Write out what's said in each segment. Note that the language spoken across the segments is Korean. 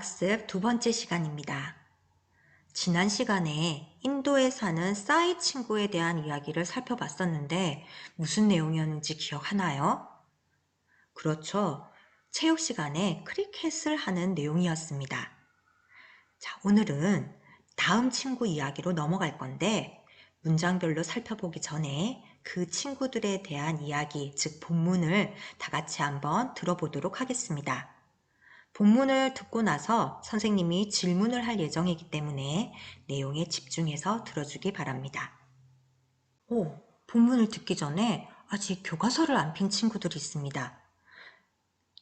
미가 본문학습 두 번째 시간입니다. 지난 시간에 인도에 사는 싸이 친구에 대한 이야기를 살펴봤었는데 무슨 내용이었는지 기억하나요? 그렇죠. 체육 시간에 크리켓을 하는 내용이었습니다. 자, 오늘은 다음 친구 이야기로 넘어갈 건데 문장별로 살펴보기 전에 그 친구들에 대한 이야기, 즉 본문을 다 같이 한번 들어보도록 하겠습니다. 본문을 듣고 나서 선생님이 질문을 할 예정이기 때문에 내용에 집중해서 들어주기 바랍니다. 오, 본문을 듣기 전에 아직 교과서를 안 핀 친구들이 있습니다.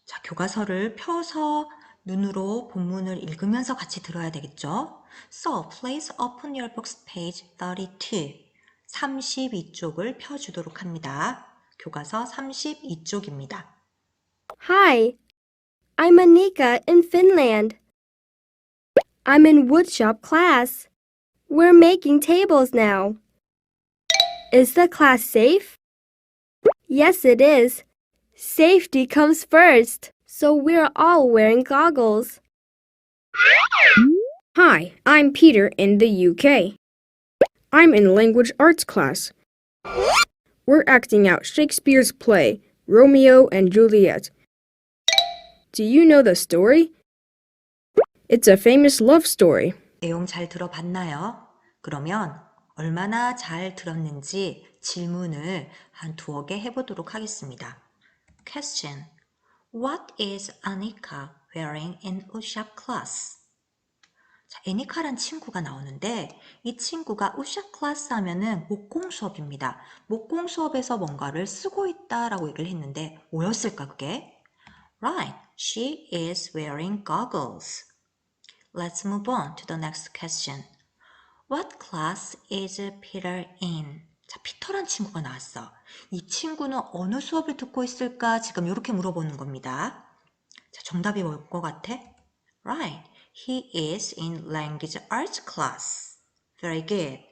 자, 교과서를 펴서 눈으로 본문을 읽으면서 같이 들어야 되겠죠? So, please open your books page 32. 32쪽을 펴주도록 합니다. 교과서 32쪽입니다. Hi, I'm Anika in Finland. I'm in woodshop class. We're making tables now. Is the class safe? Yes, it is. Safety comes first, so we're all wearing goggles. Hi, I'm Peter in the UK. I'm in language arts class. We're acting out Shakespeare's play, Romeo and Juliet. Do you know the story? It's a famous love story. 내용 잘 들어봤나요? 그러면 얼마나 잘 들었는지 질문을 한 두어 개 해보도록 하겠습니다. Question. What is Anika wearing in 우샵 class? 자, 애니카란 친구가 나오는데 이 친구가 우샵 클래스 하면은 목공 수업입니다. 목공 수업에서 뭔가를 쓰고 있다라고 얘기를 했는데 뭐였을까 그게? Right, she is wearing goggles. Let's move on to the next question. What class is Peter in? 자, 피터란 친구가 나왔어. 이 친구는 어느 수업을 듣고 있을까? 지금 이렇게 물어보는 겁니다. 자, 정답이 뭘 것 같아? Right. He is in language arts class. Very good.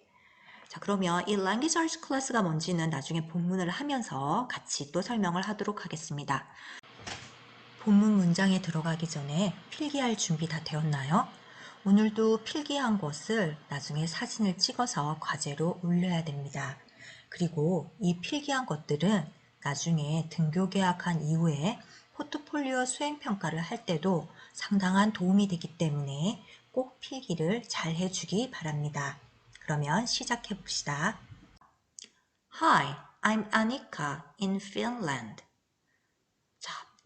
자, 그러면 이 language arts class가 뭔지는 나중에 본문을 하면서 같이 또 설명을 하도록 하겠습니다. 본문 문장에 들어가기 전에 필기할 준비 다 되었나요? 오늘도 필기한 것을 나중에 사진을 찍어서 과제로 올려야 됩니다. 그리고 이 필기한 것들은 나중에 등교 계약한 이후에 포트폴리오 수행평가를 할 때도 상당한 도움이 되기 때문에 꼭 필기를 잘 해주기 바랍니다. 그러면 시작해 봅시다. Hi, I'm Anika in Finland.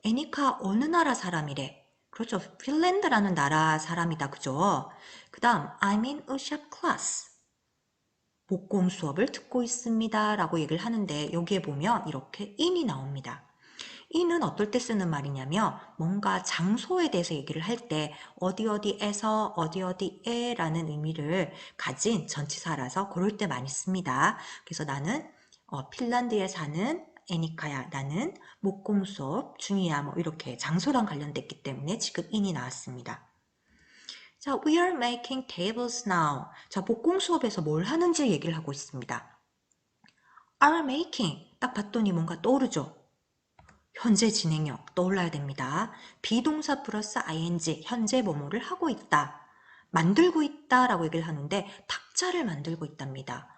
자, 애니카 어느 나라 사람이래? 그렇죠. 핀란드라는 나라 사람이다. 그죠? 그 다음, I'm in 우샵 class. 목공 수업을 듣고 있습니다. 라고 얘기를 하는데 여기에 보면 이렇게 in이 나옵니다. in은 어떨 때 쓰는 말이냐면 뭔가 장소에 대해서 얘기를 할 때 어디 어디에서 어디 어디에 라는 의미를 가진 전치사라서 그럴 때 많이 씁니다. 그래서 나는 어, 핀란드에 사는 애니카야 나는 목공 수업 중이야 뭐 이렇게 장소랑 관련됐기 때문에 지금 in이 나왔습니다. 자, we are making tables now. 자, 목공 수업에서 뭘 하는지 얘기를 하고 있습니다. are making 딱 봤더니 뭔가 떠오르죠? 현재 진행형 떠올라야 됩니다. 비동사 플러스 ing 현재 뭐뭐를 하고 있다. 만들고 있다 라고 얘기를 하는데 탁자를 만들고 있답니다.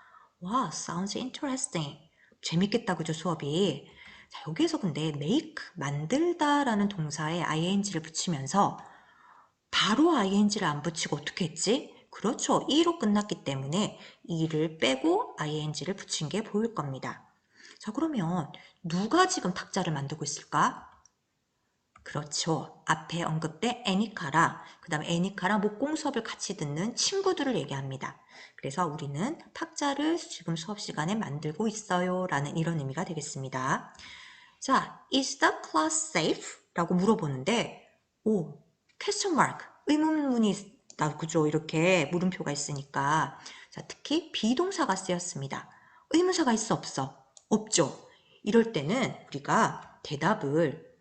와, sounds interesting. 재밌겠다 그죠 수업이. 자, 여기에서 근데 make 만들다 라는 동사에 ing를 붙이면서 바로 ing를 안 붙이고 어떻게 했지? 그렇죠. e로 끝났기 때문에 e를 빼고 ing를 붙인 게 보일 겁니다. 자, 그러면 누가 지금 탁자를 만들고 있을까? 그렇죠. 앞에 언급된 애니카라, 그 다음에 애니카랑 목공 수업을 같이 듣는 친구들을 얘기합니다. 그래서 우리는 탁자를 지금 수업 시간에 만들고 있어요. 라는 이런 의미가 되겠습니다. 자, is the class safe? 라고 물어보는데, 오, question mark, 의문문이 나오죠. 이렇게 물음표가 있으니까. 자, 특히 비동사가 쓰였습니다. 의문사가 있어, 없어? 없죠. 이럴 때는 우리가 대답을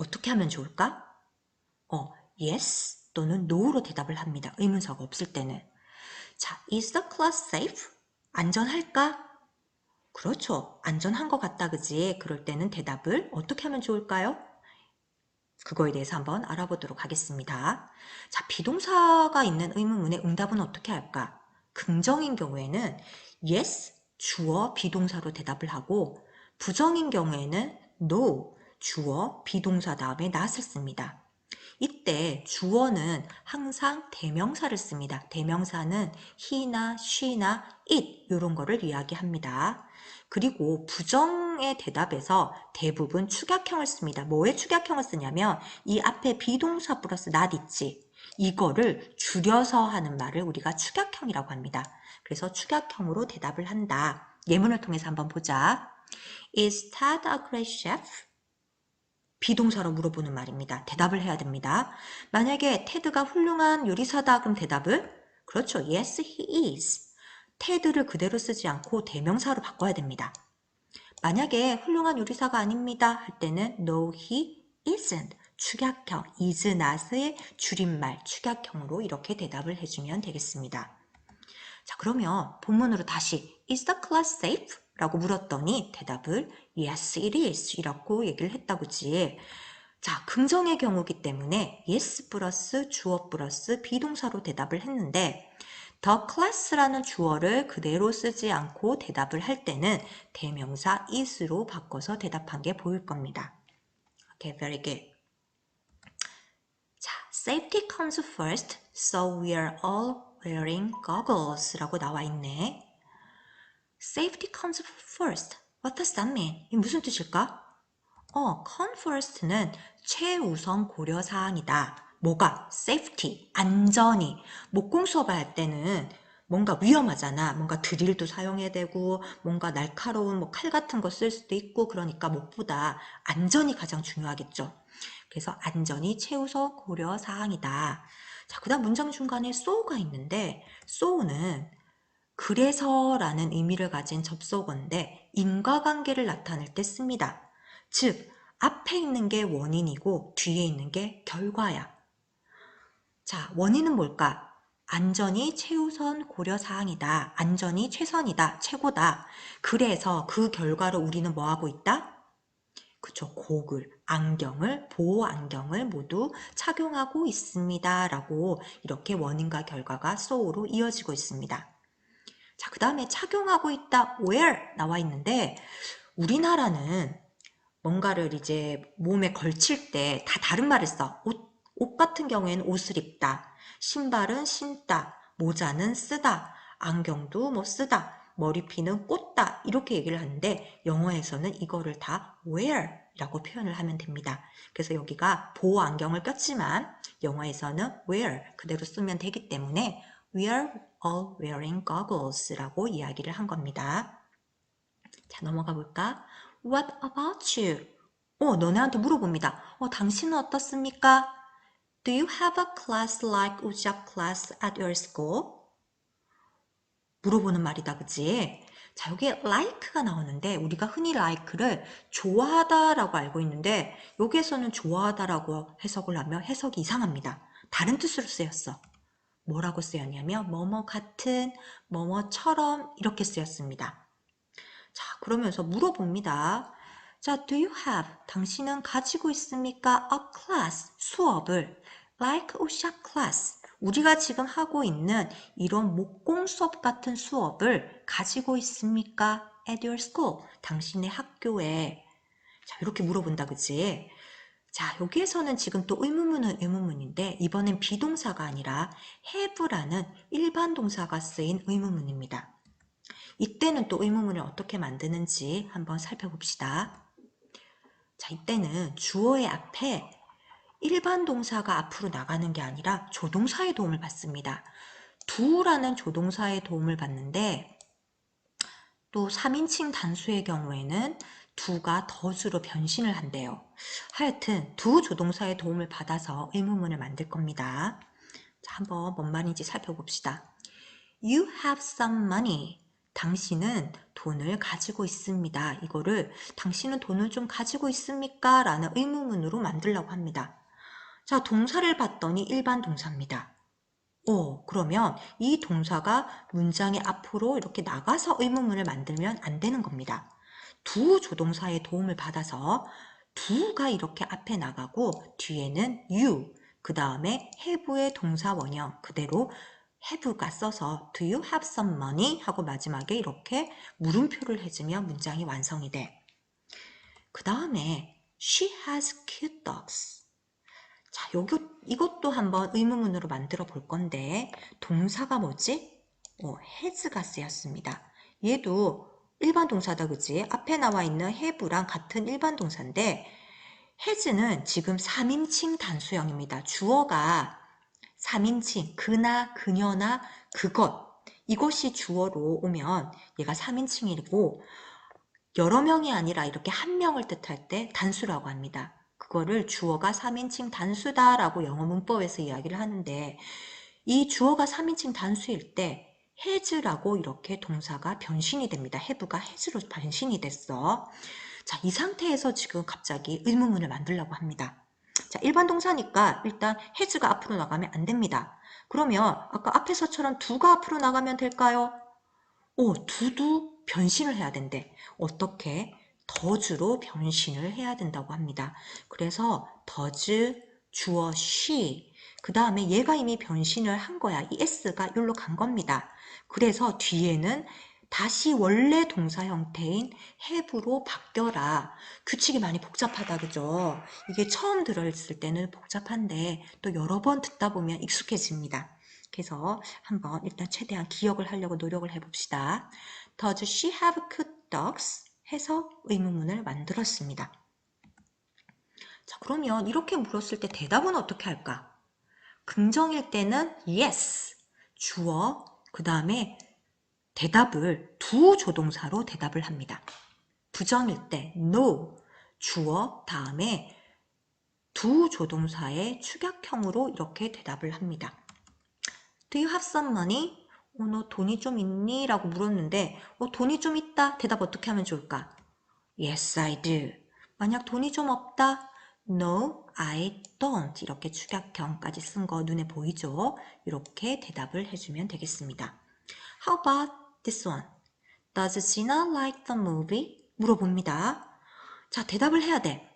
어떻게 하면 좋을까? 어, yes 또는 no로 대답을 합니다. 의문사가 없을 때는. 자, is the class safe? 안전할까? 그렇죠. 안전한 것 같다, 그지? 그럴 때는 대답을 어떻게 하면 좋을까요? 그거에 대해서 한번 알아보도록 하겠습니다. 자, 비동사가 있는 의문문의 응답은 어떻게 할까? 긍정인 경우에는 yes, 주어, 비동사로 대답을 하고 부정인 경우에는 no, 주어, 비동사 다음에 not을 씁니다. 이때 주어는 항상 대명사를 씁니다. 대명사는 he나 she나 it 이런 거를 이야기합니다. 그리고 부정의 대답에서 대부분 축약형을 씁니다. 뭐에 축약형을 쓰냐면 이 앞에 비동사 플러스 not 있지. 이거를 줄여서 하는 말을 우리가 축약형이라고 합니다. 그래서 축약형으로 대답을 한다. 예문을 통해서 한번 보자. Is Ted a great chef? 비동사로 물어보는 말입니다. 대답을 해야 됩니다. 만약에 테드가 훌륭한 요리사다 그럼 대답을 그렇죠. Yes, he is. 테드를 그대로 쓰지 않고 대명사로 바꿔야 됩니다. 만약에 훌륭한 요리사가 아닙니다 할 때는 No, he isn't. 축약형, is not의 줄임말, 축약형으로 이렇게 대답을 해주면 되겠습니다. 자, 그러면 본문으로 다시 Is the class safe? 라고 물었더니 대답을 Yes, it is. 이라고 얘기를 했다고지. 자, 긍정의 경우기 때문에 yes 플러스 주어 플러스 비동사로 대답을 했는데 the class라는 주어를 그대로 쓰지 않고 대답을 할 때는 대명사 is로 바꿔서 대답한 게 보일 겁니다. Okay, very good. 자, safety comes first, so we are all wearing goggles 라고 나와 있네. Safety comes first. What does that mean? 이 무슨 뜻일까? 어, come first는 최우선 고려 사항이다. 뭐가? safety, 안전이. 목공 수업을 할 때는 뭔가 위험하잖아. 뭔가 드릴도 사용해야 되고, 뭔가 날카로운 뭐 칼 같은 거 쓸 수도 있고, 그러니까 무엇보다 안전이 가장 중요하겠죠. 그래서 안전이 최우선 고려 사항이다. 자, 그 다음 문장 중간에 so가 있는데, so는 그래서라는 의미를 가진 접속어인데 인과관계를 나타낼 때 씁니다. 즉, 앞에 있는 게 원인이고 뒤에 있는 게 결과야. 자, 원인은 뭘까? 안전이 최우선 고려 사항이다. 안전이 최선이다. 최고다. 그래서 그 결과로 우리는 뭐 하고 있다? 그쵸. 고글, 안경을, 보호 안경을 모두 착용하고 있습니다. 라고 이렇게 원인과 결과가 so로 이어지고 있습니다. 자, 그 다음에 착용하고 있다, wear 나와 있는데, 우리나라는 뭔가를 이제 몸에 걸칠 때 다 다른 말을 써. 옷, 옷 같은 경우에는 옷을 입다, 신발은 신다, 모자는 쓰다, 안경도 뭐 쓰다, 머리핀은 꽂다, 이렇게 얘기를 하는데, 영어에서는 이거를 다 wear 라고 표현을 하면 됩니다. 그래서 여기가 보호 안경을 꼈지만, 영어에서는 wear 그대로 쓰면 되기 때문에, We are all wearing goggles 라고 이야기를 한 겁니다. 자, 넘어가 볼까? What about you? 어, 너네한테 물어봅니다. 어, 당신은 어떻습니까? Do you have a class like 우잡 class at your school? 물어보는 말이다, 그치? 자, 여기에 like가 나오는데 우리가 흔히 like를 좋아하다라고 알고 있는데 여기에서는 좋아하다라고 해석을 하면 해석이 이상합니다. 다른 뜻으로 쓰였어. 뭐라고 쓰였냐면 뭐뭐 같은, 뭐뭐처럼 이렇게 쓰였습니다. 자, 그러면서 물어봅니다. 자, do you have? 당신은 가지고 있습니까? a class, 수업을 like 오샵 class. 우리가 지금 하고 있는 이런 목공 수업 같은 수업을 가지고 있습니까? at your school. 당신의 학교에. 자, 이렇게 물어본다, 그치? 자, 여기에서는 지금 또 의문문은 의문문인데 이번엔 비동사가 아니라 have라는 일반 동사가 쓰인 의문문입니다. 이때는 또 의문문을 어떻게 만드는지 한번 살펴봅시다. 자, 이때는 주어의 앞에 일반 동사가 앞으로 나가는 게 아니라 조동사의 도움을 받습니다. 두라는 조동사의 도움을 받는데 또 3인칭 단수의 경우에는 두가 더주로 변신을 한대요. 하여튼 두 조동사의 도움을 받아서 의문문을 만들 겁니다. 자, 한번 뭔 말인지 살펴봅시다. You have some money. 당신은 돈을 가지고 있습니다. 이거를 당신은 돈을 좀 가지고 있습니까? 라는 의문문으로 만들려고 합니다. 자, 동사를 봤더니 일반 동사입니다. 오, 그러면 이 동사가 문장의 앞으로 이렇게 나가서 의문문을 만들면 안 되는 겁니다. 두 조동사의 도움을 받아서 두가 이렇게 앞에 나가고 뒤에는 you, 그 다음에 have의 동사 원형 그대로 have가 써서 do you have some money? 하고 마지막에 이렇게 물음표를 해주면 문장이 완성이 돼. 그 다음에 she has cute dogs. 자, 요거, 이것도 한번 의문문으로 만들어 볼 건데 동사가 뭐지? 어, has가 쓰였습니다. 얘도 일반 동사다 그지? 앞에 나와 있는 have랑 같은 일반 동사인데 has는 지금 3인칭 단수형입니다. 주어가 3인칭 그나 그녀나 그것 이것이 주어로 오면 얘가 3인칭이고 여러 명이 아니라 이렇게 한 명을 뜻할 때 단수라고 합니다. 그거를 주어가 3인칭 단수다라고 영어 문법에서 이야기를 하는데 이 주어가 3인칭 단수일 때 has라고 이렇게 동사가 변신이 됩니다. have가 has로 변신이 됐어. 자, 이 상태에서 지금 갑자기 의문문을 만들려고 합니다. 자, 일반 동사니까 일단 has가 앞으로 나가면 안 됩니다. 그러면 아까 앞에서처럼 두가 앞으로 나가면 될까요? 오, 두도 변신을 해야 된대. 어떻게? 더즈로 변신을 해야 된다고 합니다. 그래서 더즈, 주어 she. 그 다음에 얘가 이미 변신을 한 거야. 이 s가 여기로 간 겁니다. 그래서 뒤에는 다시 원래 동사 형태인 have로 바뀌어라. 규칙이 많이 복잡하다, 그죠? 이게 처음 들었을 때는 복잡한데 또 여러 번 듣다 보면 익숙해집니다. 그래서 한번 일단 최대한 기억을 하려고 노력을 해봅시다. Does she have cute dogs? 해서 의문문을 만들었습니다. 자, 그러면 이렇게 물었을 때 대답은 어떻게 할까? 긍정일 때는 yes, 주어, 그 다음에 대답을 두 조동사로 대답을 합니다. 부정일 때 no, 주어, 다음에 두 조동사의 축약형으로 이렇게 대답을 합니다. Do you have some money? 어, 너 돈이 좀 있니? 라고 물었는데, 어, 돈이 좀 있다. 대답 어떻게 하면 좋을까? Yes, I do. 만약 돈이 좀 없다. No, I don't. 이렇게 축약형까지 쓴 거 눈에 보이죠? 이렇게 대답을 해주면 되겠습니다. How about this one? Does Gina like the movie? 물어봅니다. 자, 대답을 해야 돼.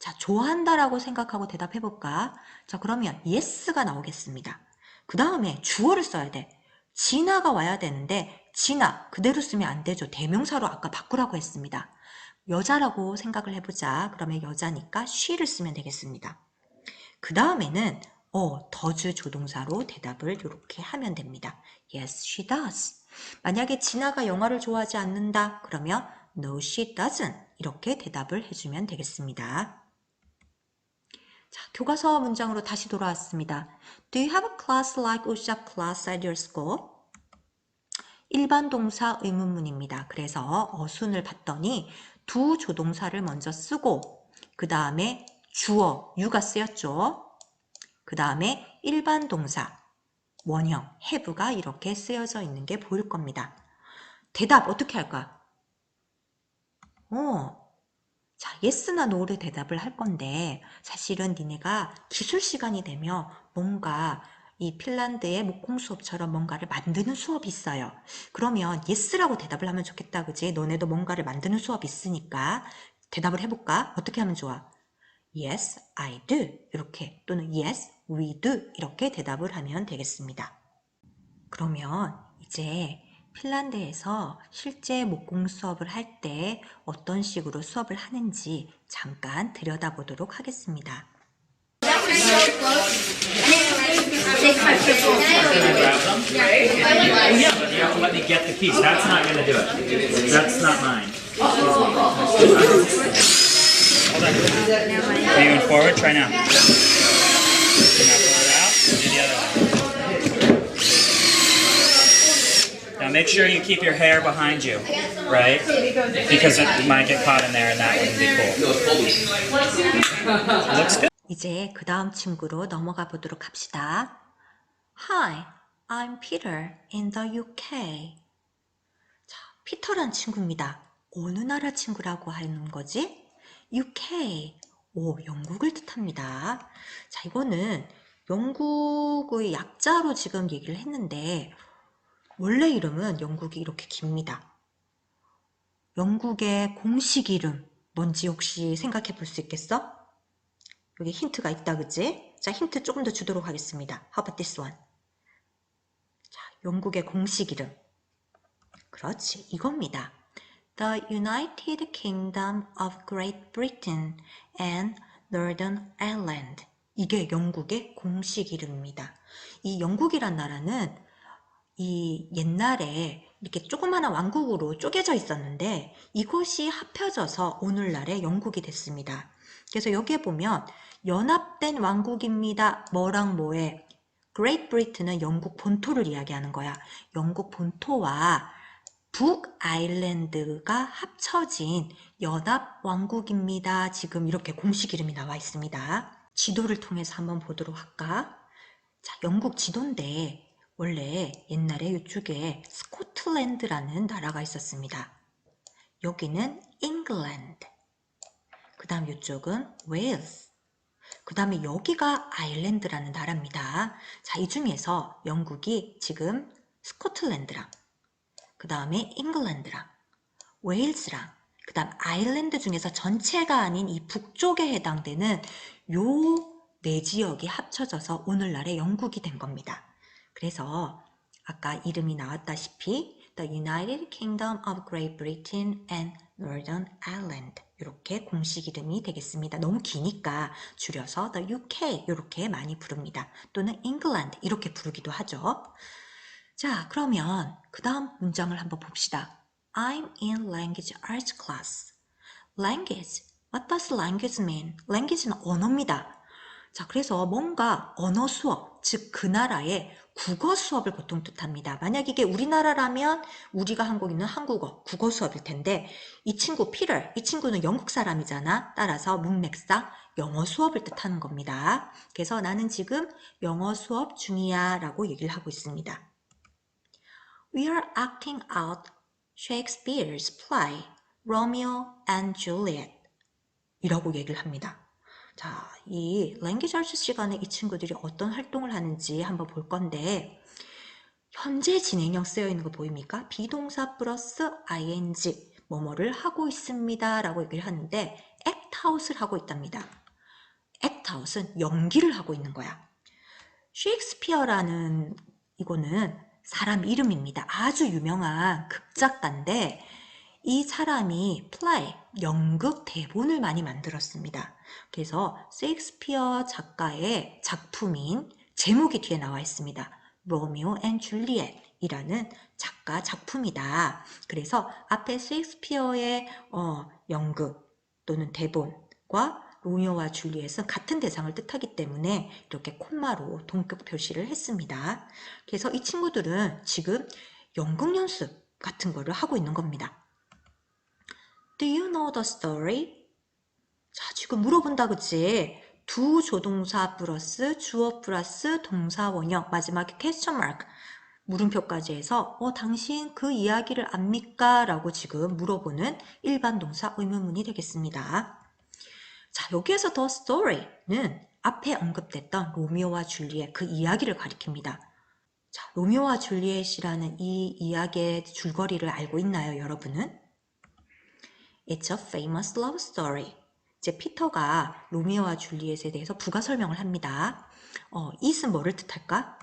자, 좋아한다라고 생각하고 대답해볼까? 자, 그러면 yes가 나오겠습니다. 그 다음에 주어를 써야 돼. 진아가 와야 되는데 진아 그대로 쓰면 안 되죠. 대명사로 아까 바꾸라고 했습니다. 여자라고 생각을 해보자. 그러면 여자니까 she를 쓰면 되겠습니다. 그 다음에는 어, does 조동사로 대답을 이렇게 하면 됩니다. Yes, she does. 만약에 진아가 영화를 좋아하지 않는다. 그러면 No, she doesn't. 이렇게 대답을 해주면 되겠습니다. 자, 교과서 문장으로 다시 돌아왔습니다. Do you have a class like woodshop class at your school? 일반 동사 의문문입니다. 그래서 어순을 봤더니 두 조동사를 먼저 쓰고 그 다음에 주어, you가 쓰였죠. 그 다음에 일반 동사, 원형, have가 이렇게 쓰여져 있는 게 보일 겁니다. 대답 어떻게 할까? 어, 자, yes나 no를 대답을 할 건데 사실은 니네가 기술 시간이 되면 뭔가 이 핀란드의 목공 수업처럼 뭔가를 만드는 수업이 있어요. 그러면 yes라고 대답을 하면 좋겠다, 그지? 너네도 뭔가를 만드는 수업 있으니까 대답을 해볼까? 어떻게 하면 좋아? Yes, I do. 이렇게 또는 Yes, we do. 이렇게 대답을 하면 되겠습니다. 그러면 이제 핀란드에서 실제 목공 수업을 할 때 어떤 식으로 수업을 하는지 잠깐 들여다보도록 하겠습니다. You have to let me get the keys. That's not gonna do it. That's not mine. Are you going forward? Try now. Now pull it out. Do the other one. Now make sure you keep your hair behind you, right? Because it might get caught in there and that wouldn't be cool. Looks good. 이제 그 다음 친구로 넘어가 보도록 합시다. Hi, I'm Peter in the UK. 자, 피터란 친구입니다. 어느 나라 친구라고 하는 거지? UK. 오, 영국을 뜻합니다. 자, 이거는 영국의 약자로 지금 얘기를 했는데, 원래 이름은 영국이 이렇게 깁니다. 영국의 공식 이름, 뭔지 혹시 생각해 볼 수 있겠어? 여기 힌트가 있다, 그지? 자, 힌트 조금 더 주도록 하겠습니다. How about this one? 자, 영국의 공식 이름. 그렇지, 이겁니다. The United Kingdom of Great Britain and Northern Ireland. 이게 영국의 공식 이름입니다. 이 영국이란 나라는 이 옛날에 이렇게 조그마한 왕국으로 쪼개져 있었는데 이곳이 합혀져서 오늘날의 영국이 됐습니다. 그래서 여기에 보면 연합된 왕국입니다. 뭐랑 뭐에 Great Britain은 영국 본토를 이야기하는 거야. 영국 본토와 북아일랜드가 합쳐진 연합 왕국입니다. 지금 이렇게 공식 이름이 나와 있습니다. 지도를 통해서 한번 보도록 할까? 자, 영국 지도인데 원래 옛날에 이쪽에 스코틀랜드라는 나라가 있었습니다. 여기는 잉글랜드. 그 다음 이쪽은 웨일스. 그 다음에 여기가 아일랜드라는 나라입니다. 자, 이 중에서 영국이 지금 스코틀랜드랑 그 다음에 잉글랜드랑 웨일스랑 그 다음 아일랜드 중에서 전체가 아닌 이 북쪽에 해당되는 요 네 지역이 합쳐져서 오늘날의 영국이 된 겁니다. 그래서 아까 이름이 나왔다시피 The United Kingdom of Great Britain and Northern Ireland 이렇게 공식 이름이 되겠습니다. 너무 기니까 줄여서 The UK 이렇게 많이 부릅니다. 또는 England 이렇게 부르기도 하죠. 자, 그러면 그 다음 문장을 한번 봅시다. I'm in language arts class. Language. What does language mean? language는 언어입니다. 자, 그래서 뭔가 언어 수업, 즉 그 나라의 국어 수업을 보통 뜻합니다. 만약 이게 우리나라라면 우리가 한국 있는 한국어, 국어 수업일 텐데 이 친구 피를, 이 친구는 영국 사람이잖아. 따라서 문맥상 영어 수업을 뜻하는 겁니다. 그래서 나는 지금 영어 수업 중이야 라고 얘기를 하고 있습니다. We are acting out Shakespeare's play, Romeo and Juliet. 이라고 얘기를 합니다. 자, 이 랭귀지 알츠 시간에 이 친구들이 어떤 활동을 하는지 한번 볼 건데 현재 진행형 쓰여 있는 거 보입니까? 비동사 플러스 ing 뭐뭐를 하고 있습니다 라고 얘기를 하는데 out을 하고 있답니다. out은 연기를 하고 있는 거야. 셰익스피어라는 이거는 사람 이름입니다. 아주 유명한 극작가인데 이 사람이 플레이, 연극 대본을 많이 만들었습니다. 그래서 셰익스피어 작가의 작품인 제목이 뒤에 나와 있습니다. 로미오 앤 줄리엣이라는 작가 작품이다. 그래서 앞에 셰익스피어의 어, 연극 또는 대본과 로미오와 줄리엣은 같은 대상을 뜻하기 때문에 이렇게 콤마로 동격 표시를 했습니다. 그래서 이 친구들은 지금 연극 연습 같은 거를 하고 있는 겁니다. Do you know the story? 자, 지금 물어본다, 그치? 두 조동사 플러스 주어 플러스 동사 원형 마지막에 question mark 물음표까지 해서 어, 당신 그 이야기를 압니까? 라고 지금 물어보는 일반 동사 의문문이 되겠습니다. 자, 여기에서 the story는 앞에 언급됐던 로미오와 줄리엣 그 이야기를 가리킵니다. 자, 로미오와 줄리엣이라는 이 이야기의 줄거리를 알고 있나요, 여러분은? It's a famous love story. 이제 피터가 로미오와 줄리엣에 대해서 부가 설명을 합니다. 어, it은 뭐를 뜻할까?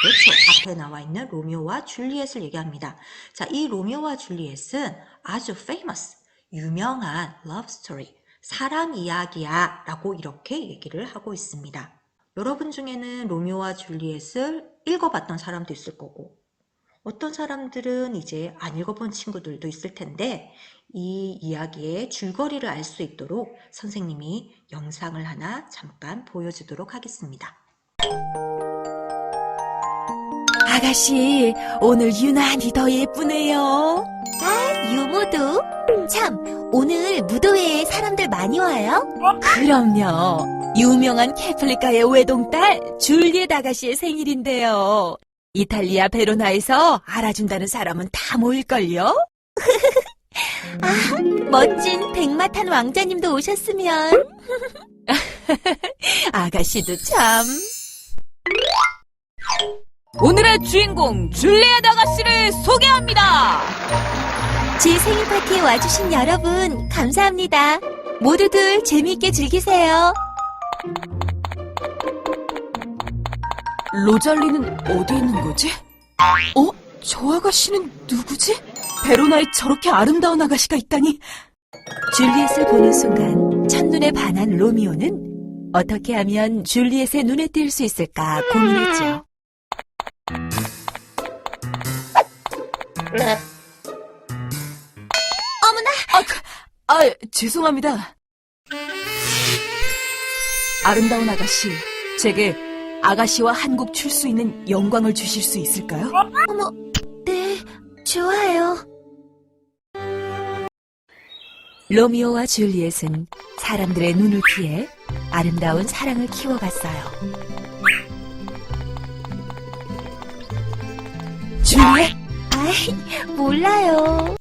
그렇죠. 앞에 나와 있는 로미오와 줄리엣을 얘기합니다. 자, 이 로미오와 줄리엣은 아주 famous, 유명한 love story, 사랑 이야기야 라고 이렇게 얘기를 하고 있습니다. 여러분 중에는 로미오와 줄리엣을 읽어봤던 사람도 있을 거고, 어떤 사람들은 이제 안 읽어본 친구들도 있을 텐데, 이 이야기의 줄거리를 알 수 있도록 선생님이 영상을 하나 잠깐 보여주도록 하겠습니다. 아가씨, 오늘 유난히 더 예쁘네요. 유모도? 참, 오늘 무도회에 사람들 많이 와요? 그럼요. 유명한 캐플리카의 외동딸 줄리엣 아가씨의 생일인데요. 이탈리아 베로나에서 알아준다는 사람은 다 모일걸요? 멋진 백마탄 왕자님도 오셨으면. 아가씨도 참. 오늘의 주인공 줄리엣 아가씨를 소개합니다. 제 생일 파티에 와주신 여러분, 감사합니다. 모두들 재미있게 즐기세요. 로잘리는 어디 있는 거지? 어? 저 아가씨는 누구지? 베로나에 저렇게 아름다운 아가씨가 있다니. 줄리엣을 보는 순간 첫눈에 반한 로미오는 어떻게 하면 줄리엣의 눈에 띌 수 있을까 고민했죠. 아, 죄송합니다. 아름다운 아가씨, 제게 아가씨와 한국 출수 있는 영광을 주실 수 있을까요? 어머, 네, 좋아요. 로미오와 줄리엣은 사람들의 눈을 피해 아름다운 사랑을 키워갔어요. 줄리엣? 아이, 몰라요.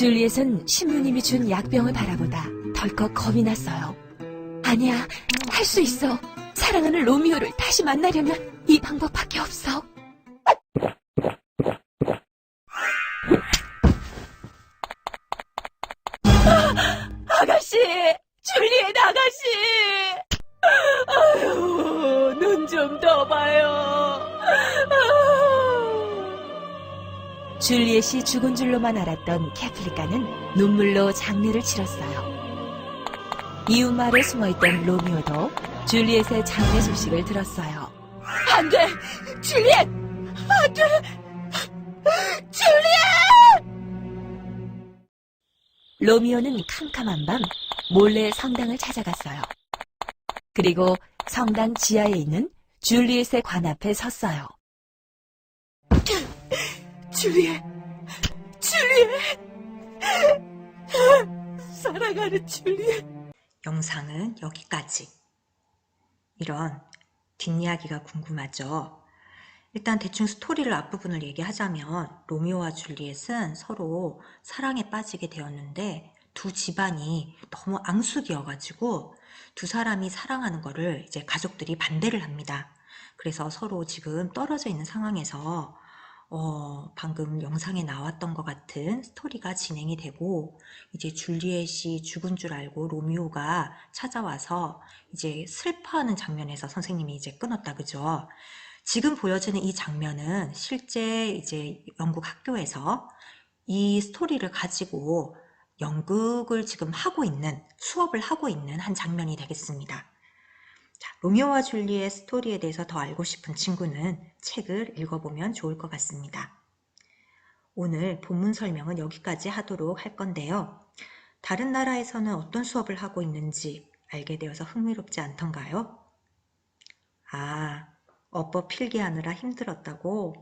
줄리엣은 신부님이 준 약병을 바라보다 덜컥 겁이 났어요. 아니야, 할 수 있어. 사랑하는 로미오를 다시 만나려면 이 방법밖에 없어. 아가씨! 줄리엣 아가씨! 아유, 눈좀 떠봐요. 줄리엣이 죽은 줄로만 알았던 캐플리카는 눈물로 장례를 치렀어요. 이웃 마을에 숨어있던 로미오도 줄리엣의 장례 소식을 들었어요. 안 돼! 줄리엣! 안 돼! 줄리엣! 로미오는 캄캄한 밤 몰래 성당을 찾아갔어요. 그리고 성당 지하에 있는 줄리엣의 관 앞에 섰어요. 줄리엣! 줄리엣! 사랑하는 줄리엣! 영상은 여기까지. 이런 뒷이야기가 궁금하죠? 일단 대충 스토리를 앞부분을 얘기하자면 로미오와 줄리엣은 서로 사랑에 빠지게 되었는데 두 집안이 너무 앙숙이어가지고 두 사람이 사랑하는 거를 이제 가족들이 반대를 합니다. 그래서 서로 지금 떨어져 있는 상황에서 어, 방금 영상에 나왔던 것 같은 스토리가 진행이 되고 이제 줄리엣이 죽은 줄 알고 로미오가 찾아와서 이제 슬퍼하는 장면에서 선생님이 이제 끊었다 그죠? 지금 보여지는 이 장면은 실제 이제 영국 학교에서 이 스토리를 가지고 연극을 지금 하고 있는 수업을 하고 있는 한 장면이 되겠습니다. 자, 로미오와 줄리엣 스토리에 대해서 더 알고 싶은 친구는 책을 읽어보면 좋을 것 같습니다. 오늘 본문 설명은 여기까지 하도록 할 건데요. 다른 나라에서는 어떤 수업을 하고 있는지 알게 되어서 흥미롭지 않던가요? 아, 어법 필기하느라 힘들었다고?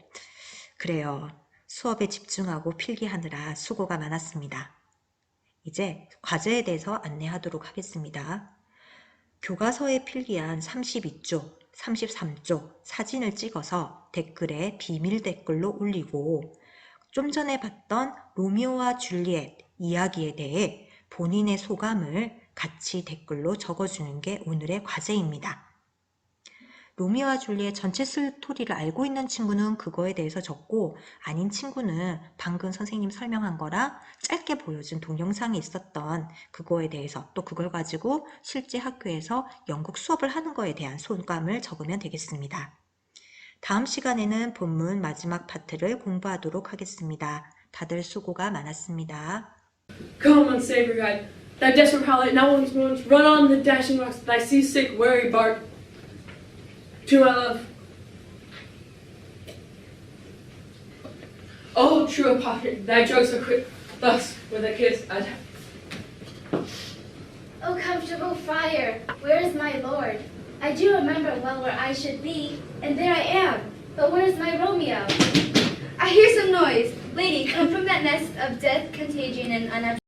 그래요. 수업에 집중하고 필기하느라 수고가 많았습니다. 이제 과제에 대해서 안내하도록 하겠습니다. 교과서에 필기한 32쪽, 33쪽 사진을 찍어서 댓글에 비밀 댓글로 올리고 좀 전에 봤던 로미오와 줄리엣 이야기에 대해 본인의 소감을 같이 댓글로 적어주는 게 오늘의 과제입니다. 로미오와 줄리엣 전체 스토리를 알고 있는 친구는 그거에 대해서 적고 아닌 친구는 방금 선생님 설명한 거랑 짧게 보여준 동영상에 있었던 그거에 대해서 또 그걸 가지고 실제 학교에서 영국 수업을 하는 거에 대한 소감을 적으면 되겠습니다. 다음 시간에는 본문 마지막 파트를 공부하도록 하겠습니다. 다들 수고가 많았습니다. Come on, Savior God. Thou desperate prowler, now once once run on the dashing rocks, thy seasick, weary bark. To my love. Oh, true apostate, thy drugs are quick. Thus, with a kiss, I'd O oh, comfortable friar, where is my lord? I do remember well where I should be, and there I am. But where is my Romeo? I hear some noise. Lady, come from that nest of death, contagion, and unnatural.